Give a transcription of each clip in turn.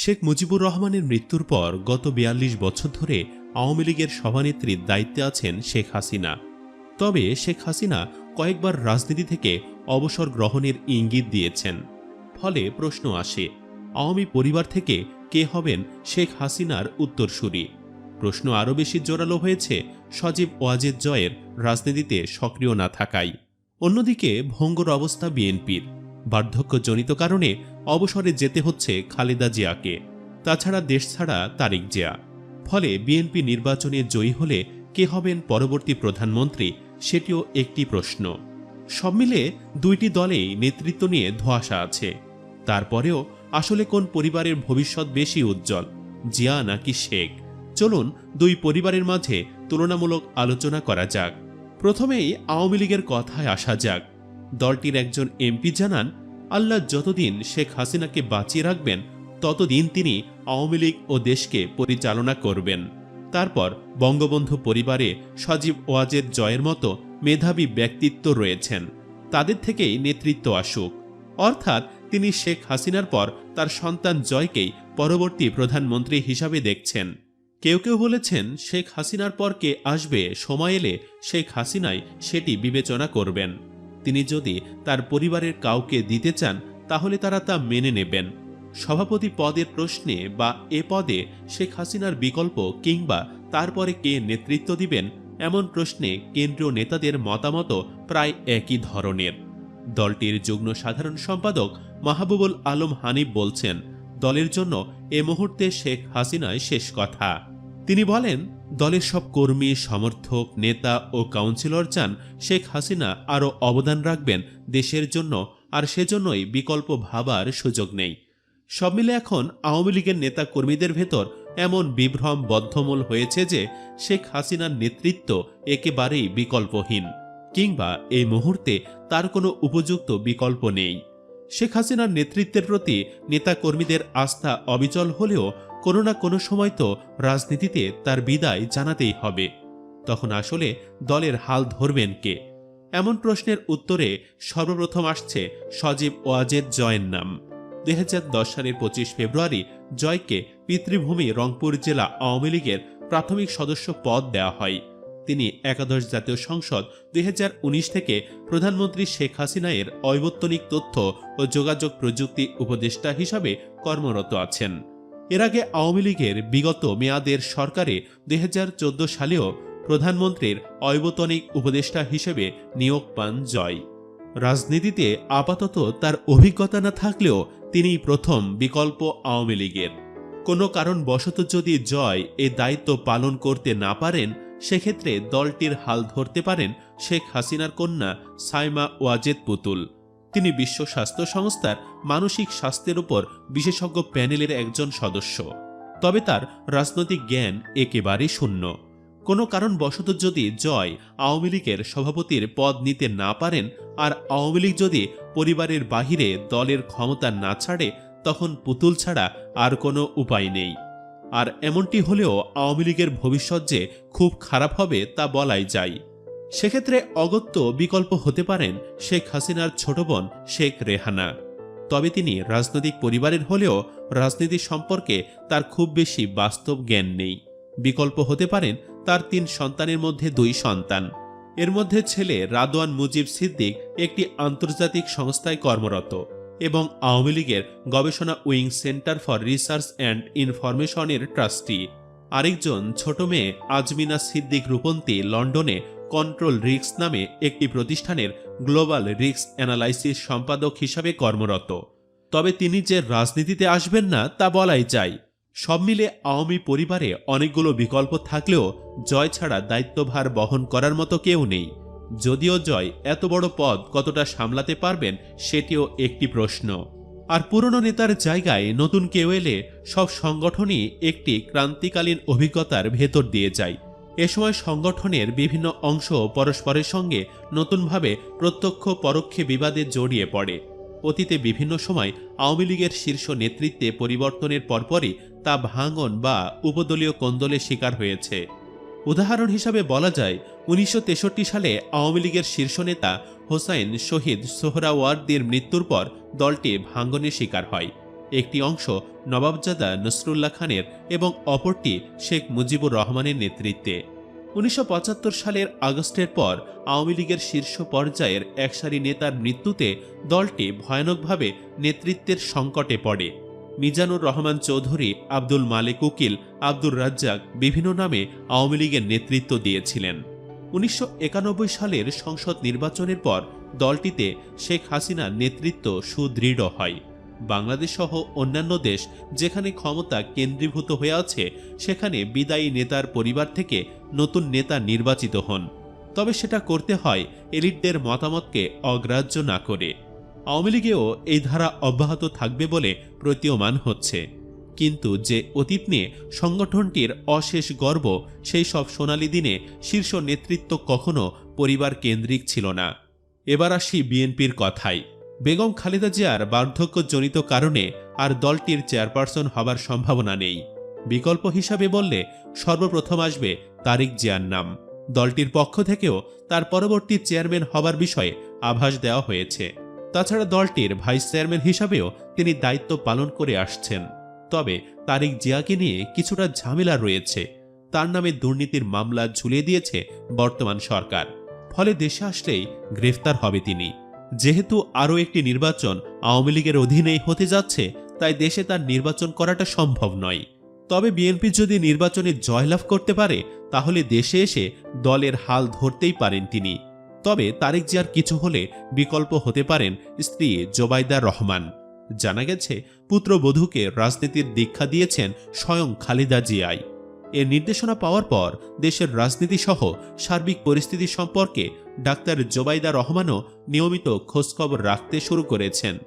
শেখ মুজিবুর রহমানের মৃত্যুর পর গত বিয়াল্লিশ বছর ধরে আওয়ামী লীগের সভানেত্রীর দায়িত্বে আছেন শেখ হাসিনা। তবে শেখ হাসিনা কয়েকবার রাজনীতি থেকে অবসর গ্রহণের ইঙ্গিত দিয়েছেন। ফলে প্রশ্ন আসে, আওয়ামী পরিবার থেকে কে হবেন শেখ হাসিনার উত্তরসূরি? প্রশ্ন আরও বেশি জোরালো হয়েছে, সজীব ওয়াজেদ জয়ের রাজনীতিতে সক্রিয় না থাকায়। অন্যদিকে ভঙ্গর অবস্থা বিএনপির। বার্ধক্যজনিত কারণে অবসরে যেতে হচ্ছে খালেদা জিয়াকে, তাছাড়া দেশ ছাড়া তারেক জিয়া। ফলে বিএনপি নির্বাচনে জয়ী হলে কে হবেন পরবর্তী প্রধানমন্ত্রী সেটিও একটি প্রশ্ন। সব মিলে দুইটি দলেই নেতৃত্ব নিয়ে ধোঁয়াশা আছে। তারপরেও আসলে কোন পরিবারের ভবিষ্যৎ বেশি উজ্জ্বল, জিয়া নাকি শেখ? চলুন দুই পরিবারের মাঝে তুলনামূলক আলোচনা করা যাক। প্রথমেই আওয়ামী লীগের কথায় আসা যাক। দলটির একজন এমপি জানান, আল্লাহ যতদিন শেখ হাসিনাকে বাঁচিয়ে রাখবেন, ততদিন তিনি আওয়ামী লীগ ও দেশকে পরিচালনা করবেন। তারপর বঙ্গবন্ধু পরিবারে সজীব ওয়াজের জয়ের মতো মেধাবী ব্যক্তিত্ব রয়েছেন। তাদের থেকেই নেতৃত্ব আসুক। অর্থাৎ তিনি শেখ হাসিনার পর তার সন্তান জয়কেই পরবর্তী প্রধানমন্ত্রী হিসাবে দেখছেন। কেউ কেউ বলেছেন, শেখ হাসিনার পর কে আসবে, সময় এলে শেখ হাসিনাই সেটি বিবেচনা করবেন। তিনি যদি তার পরিবারের কাউকে দিতে চান, তাহলে তারা তা মেনে নেবেন। সভাপতি পদের প্রশ্নে বা এ পদে শেখ হাসিনার বিকল্প কিংবা তারপরে কে নেতৃত্ব দিবেন, এমন প্রশ্নে কেন্দ্রীয় নেতাদের মতামত প্রায় একই ধরনের। দলটির যুগ্ম সাধারণ সম্পাদক মাহবুবুল আলম হানিফ বলছেন, দলের জন্য এ মুহূর্তে শেখ হাসিনায় শেষ কথা। তিনি বলেন দলের সব কর্মী, সমর্থক, নেতা ও কাউন্সিলর চান শেখ হাসিনা আরও অবদান রাখবেন দেশের জন্য, আর সেজন্যই বিকল্প ভাবার সুযোগ নেই। সব মিলে এখন আওয়ামী লীগের নেতা কর্মীদের ভেতর এমন বিভ্রম বদ্ধমূল হয়েছে যে শেখ হাসিনার নেতৃত্ব একেবারেই বিকল্পহীন, কিংবা এই মুহূর্তে তার কোনো উপযুক্ত বিকল্প নেই। শেখ হাসিনার নেতৃত্বের প্রতি নেতাকর্মীদের আস্থা অবিচল হলেও কোনো না কোনো সময় তো রাজনীতিতে তার বিদায় জানাতেই হবে। তখন আসলে দলের হাল ধরবেন কে? এমন প্রশ্নের উত্তরে সর্বপ্রথম আসছে সজীব ওয়াজেদ জয়ের নাম। দুই হাজার দশ সালের পঁচিশ ফেব্রুয়ারি জয়কে পিতৃভূমি রংপুর জেলা আওয়ামী লীগের প্রাথমিক সদস্য পদ দেওয়া হয়। তিনি একাদশ জাতীয় সংসদ দুই হাজার উনিশ থেকে প্রধানমন্ত্রী শেখ হাসিনা এর অবৈতনিক তথ্য ও যোগাযোগ প্রযুক্তি উপদেষ্টা হিসাবে কর্মরত আছেন। এর আগে আওয়ামী লীগের বিগত মেয়াদের সরকারে দুই হাজার চোদ্দ সালেও প্রধানমন্ত্রীর অবৈতনিক উপদেষ্টা হিসেবে নিয়োগ পান জয়। রাজনীতিতে আপাতত তার অভিজ্ঞতা না থাকলেও তিনি প্রথম বিকল্প আওয়ামী লীগের। কোনো কারণবশত যদি জয় এ দায়িত্ব পালন করতে না পারেন, সেক্ষেত্রে দলটির হাল ধরতে পারেন শেখ হাসিনার কন্যা সাইমা ওয়াজেদ পুতুল। তিনি বিশ্ব স্বাস্থ্য সংস্থার মানসিক স্বাস্থ্যের উপর বিশেষজ্ঞ প্যানেলের একজন সদস্য। তবে তার রাজনৈতিক জ্ঞান একেবারেই শূন্য। কোনো কারণবশত যদি জয় আওয়ামী লীগের সভাপতির পদ নিতে না পারেন আর আওয়ামী লীগ যদি পরিবারের বাহিরে দলের ক্ষমতা না ছাড়ে, তখন পুতুল ছাড়া আর কোনো উপায় নেই। আর এমনটি হলেও আওয়ামী লীগের ভবিষ্যৎ যে খুব খারাপ হবে তা বলাই যায়। সেক্ষেত্রে অগত্য বিকল্প হতে পারেন শেখ হাসিনার ছোট বোন শেখ রেহানা। তবে তিনি রাজনৈতিক পরিবারের হলেও রাজনীতি সম্পর্কে তার খুব বেশি বাস্তব জ্ঞান নেই। বিকল্প হতে পারেন তার তিন সন্তানের মধ্যে দুই সন্তান। এর মধ্যে ছেলে রাদওয়ান মুজিব সিদ্দিক একটি আন্তর্জাতিক সংস্থায় কর্মরত এবং আওয়ামী লীগের গবেষণা wing centre for research and ইনফরমেশনের trustee. আরেকজন ছোট মেয়ে আজমিনা সিদ্দিক রূপন্তী লন্ডনে কন্ট্রোল রিক্স নামে একটি প্রতিষ্ঠানের গ্লোবাল রিক্স অ্যানালাইসিস সম্পাদক হিসাবে কর্মরত। তবে তিনি যে রাজনীতিতে আসবেন না, তা বলাই যায় সব মিলে আওয়ামী পরিবারে অনেকগুলো বিকল্প থাকলেও জয় ছাড়া দায়িত্বভার বহন করার মতো কেউ নেই। যদিও জয় এত বড় পদ কতটা সামলাতে পারবেন, সেটিও একটি প্রশ্ন। আর পুরনো নেতার জায়গায় নতুন কেউ এলে সব সংগঠনই একটি ক্রান্তিকালীন অভিজ্ঞতার ভেতর দিয়ে যায়। এ সময় সংগঠনের বিভিন্ন অংশ পরস্পরের সঙ্গে নতুনভাবে প্রত্যক্ষ পরোক্ষে বিবাদে জড়িয়ে পড়ে। অতীতে বিভিন্ন সময় আওয়ামী লীগের শীর্ষ নেতৃত্বে পরিবর্তনের পরপরই তা ভাঙন বা উপদলীয় কোন্দলের শিকার হয়েছে। উদাহরণ হিসাবে বলা যায়, উনিশশো তেষট্টি সালে আওয়ামী লীগের শীর্ষ নেতা হোসাইন শহীদ সোহরাওয়ার্দির মৃত্যুর পর দলটি ভাঙ্গনের শিকার হয়। একটি অংশ নবাবজাদা নসরুল্লাহ খানের এবং অপরটি শেখ মুজিবুর রহমানের নেতৃত্বে। উনিশশো পঁচাত্তর সালের আগস্টের পর আওয়ামী লীগের শীর্ষ পর্যায়ের একসারি নেতার মৃত্যুতে দলটি ভয়ানকভাবে নেতৃত্বের সংকটে পড়ে। মিজানুর রহমান চৌধুরী, আব্দুল মালিক উকিল, আব্দুর রাজ্জাক বিভিন্ন নামে আওয়ামী লীগের নেতৃত্ব দিয়েছিলেন। উনিশশো একানব্বই সালের সংসদ নির্বাচনের পর দলটিতে শেখ হাসিনার নেতৃত্ব সুদৃঢ় হয়। বাংলাদেশ সহ অন্যান্য দেশ যেখানে ক্ষমতা কেন্দ্রীভূত হয়ে আছে, সেখানে বিদায়ী নেতার পরিবার থেকে নতুন নেতা নির্বাচিত হন। তবে সেটা করতে হয় এলিটদের মতামতকে অগ্রাহ্য না করে। আওয়ামী লীগেও এই ধারা অব্যাহত থাকবে বলে প্রতীয়মান হচ্ছে। কিন্তু যে অতীত নিয়ে সংগঠনটির অশেষ গর্ব, সেই সব সোনালি দিনে শীর্ষ নেতৃত্ব কখনো পরিবার কেন্দ্রিক ছিল না। এবার আসি বিএনপির কথায়। বেগম খালেদা জিয়ার বার্ধক্যজনিত কারণে আর দলটির চেয়ারপারসন হবার সম্ভাবনা নেই। বিকল্প হিসাবে বললে সর্বপ্রথম আসবে তারিক জিয়ার নাম। দলটির পক্ষ থেকেও তার পরবর্তী চেয়ারম্যান হবার বিষয়ে আভাস দেওয়া হয়েছে। তাছাড়া দলটির ভাইস চেয়ারম্যান হিসাবেও তিনি দায়িত্ব পালন করে আসছেন। তবে তারিক জিয়াকে নিয়ে কিছুটা ঝামেলা রয়েছে। তার নামে দুর্নীতির মামলা ঝুলিয়ে দিয়েছে বর্তমান সরকার। ফলে দেশে আসলেই গ্রেফতার হবে তিনি। যেহেতু আরও একটি নির্বাচন আওয়ামী লীগের অধীনেই হতে যাচ্ছে, তাই দেশে তার নির্বাচন করাটা সম্ভব নয়। তবে বিএনপি যদি নির্বাচনে জয়লাভ করতে পারে, তাহলে দেশে এসে দলের হাল ধরতেই পারেন তিনি। তবে তারেক জিয়ার কিছু হলে বিকল্প হতে পারেন স্ত্রী জোবাইদা রহমান। জানা গেছে পুত্রবধূকে রাজনীতির দীক্ষা দিয়েছেন স্বয়ং খালেদা জিয়াই। এর নির্দেশনা পাওয়ার পর দেশের রাজনীতি সহ সার্বিক পরিস্থিতি সম্পর্কে ডাক্তার জোবাইদা রহমানও নিয়মিত খোঁজখবর রাখতে শুরু করেছেন।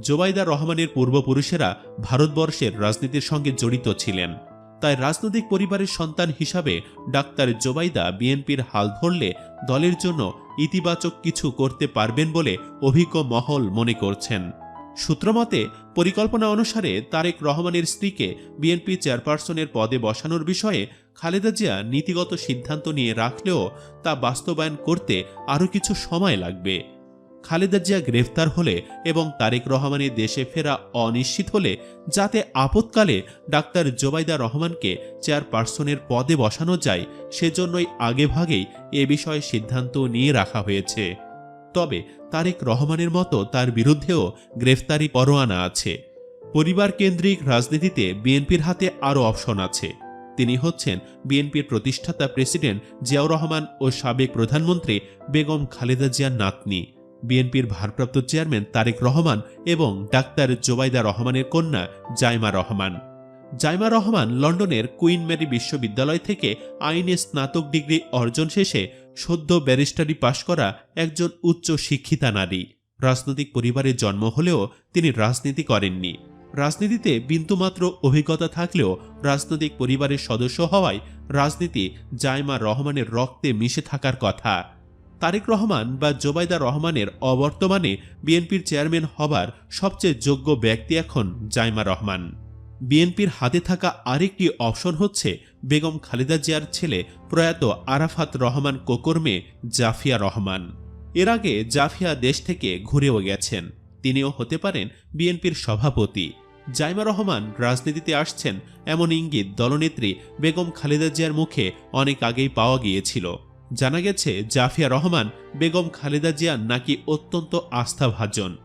জোবাইদা রহমানের পূর্বপুরুষেরা ভারতবর্ষের রাজনীতির সঙ্গে জড়িত ছিলেন। তাই রাজনৈতিক পরিবারের সন্তান হিসাবে ডাক্তার জোবাইদা বিএনপির হাল ধরলে দলের জন্য ইতিবাচক কিছু করতে পারবেন বলে অভিজ্ঞ মহল মনে করছেন। সূত্রমতে, পরিকল্পনা অনুসারে তারেক রহমানের স্ত্রীকে বিএনপি চেয়ারপারসনের পদে বসানোর বিষয়ে খালেদা জিয়া নীতিগত সিদ্ধান্ত নিয়ে রাখলেও তা বাস্তবায়ন করতে আরও কিছু সময় লাগবে। খালেদা জিয়া গ্রেফতার হলে এবং তারেক রহমানের দেশে ফেরা অনিশ্চিত হলে যাতে আপতকালে ডাক্তার জোবাইদা রহমানকে চেয়ারপারসনের পদে বসানো যায়, সেজন্যই আগেভাগেই এ বিষয়ে সিদ্ধান্ত নিয়ে রাখা হয়েছে। তবে তারেক রহমানের মতো তার বিরুদ্ধেও গ্রেফতারি পরোয়ানা আছে। পরিবার কেন্দ্রিক রাজনীতিতে বিএনপির হাতে আরও অপশন আছে। তিনি হচ্ছেন বিএনপির প্রতিষ্ঠাতা প্রেসিডেন্ট জিয়াউর রহমান ও সাবেক প্রধানমন্ত্রী বেগম খালেদা জিয়ার নাতনি। বিএনপির ভারপ্রাপ্ত চেয়ারম্যান তারেক রহমান এবং ডাক্তার জোবাইদা রহমানের কন্যা জাইমা রহমান। জাইমা রহমান লন্ডনের কুইন ম্যারি বিশ্ববিদ্যালয় থেকে আইনে স্নাতক ডিগ্রি অর্জন শেষে সদ্য ব্যারিস্টারি পাশ করা একজন উচ্চ শিক্ষিতা নারী। রাজনৈতিক পরিবারে জন্ম হলেও তিনি রাজনীতি করেননি। রাজনীতিতে বিন্দুমাত্র অভিজ্ঞতা থাকলেও রাজনৈতিক পরিবারের সদস্য হওয়ায় রাজনীতি জাইমা রহমানের রক্তে মিশে থাকার কথা। তারেক রহমান বা জোবাইদা রহমানের অবর্তমানে বিএনপির চেয়ারম্যান হবার সবচেয়ে যোগ্য ব্যক্তি এখন জাইমা রহমান। বিএনপির হাতে থাকা আরেকটি অপশন হচ্ছে বেগম খালেদা জিয়ার ছেলে প্রয়াত আরাফাত রহমান কোকর্মে জাফিয়া রহমান। এর আগে জাফিয়া দেশ থেকে ঘুরেও গেছেন। তিনিও হতে পারেন বিএনপির সভাপতি। জাইমা রহমান রাজনীতিতে আসছেন এমন ইঙ্গিত দলনেত্রী বেগম খালেদা জিয়ার মুখে অনেক আগেই পাওয়া গিয়েছিল। জানা গেছে, জাফিয়া রহমান বেগম খালেদা জিয়া নাকি অত্যন্ত আস্থাভাজন।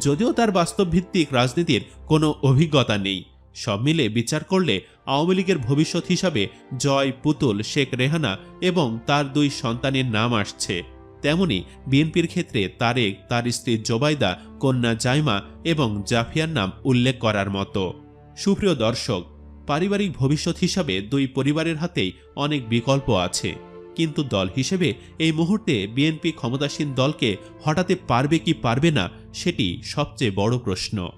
যদিও তার বাস্তবভিত্তিক রাজনীতির কোনো অভিজ্ঞতা নেই। সব মিলে বিচার করলে আওয়ামী লীগের ভবিষ্যৎ হিসাবে জয় পুতুল শেখ রেহানা এবং তার দুই সন্তানের নাম আসছে। তেমনি বিএনপির ক্ষেত্রে তারেক, তার স্ত্রী জোবাইদা, কন্যা জাইমা এবং জাফিয়ার নাম উল্লেখ করার মতো। সুপ্রিয় দর্শক, পারিবারিক ভবিষ্যৎ হিসাবে দুই পরিবারের হাতেই অনেক বিকল্প আছে। কিন্তু দল হিসেবে এই মুহূর্তে বিএনপি ক্ষমতাসীন দলকে হটাতে পারবে কি পারবে না, সেটি সবচেয়ে বড় প্রশ্ন।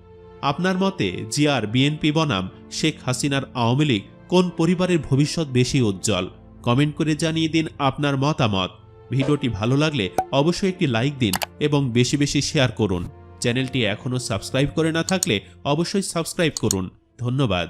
আপনার মতে জিয়ার বিএনপি বনাম শেখ হাসিনার আওয়ামী লীগ কোন পরিবারের ভবিষ্যৎ বেশি উজ্জ্বল? কমেন্ট করে জানিয়ে দিন আপনার মতামত। ভিডিওটি ভালো লাগলে অবশ্যই একটি লাইক দিন এবং বেশি বেশি শেয়ার করুন। চ্যানেলটি এখনও সাবস্ক্রাইব করে না থাকলে অবশ্যই সাবস্ক্রাইব করুন। ধন্যবাদ।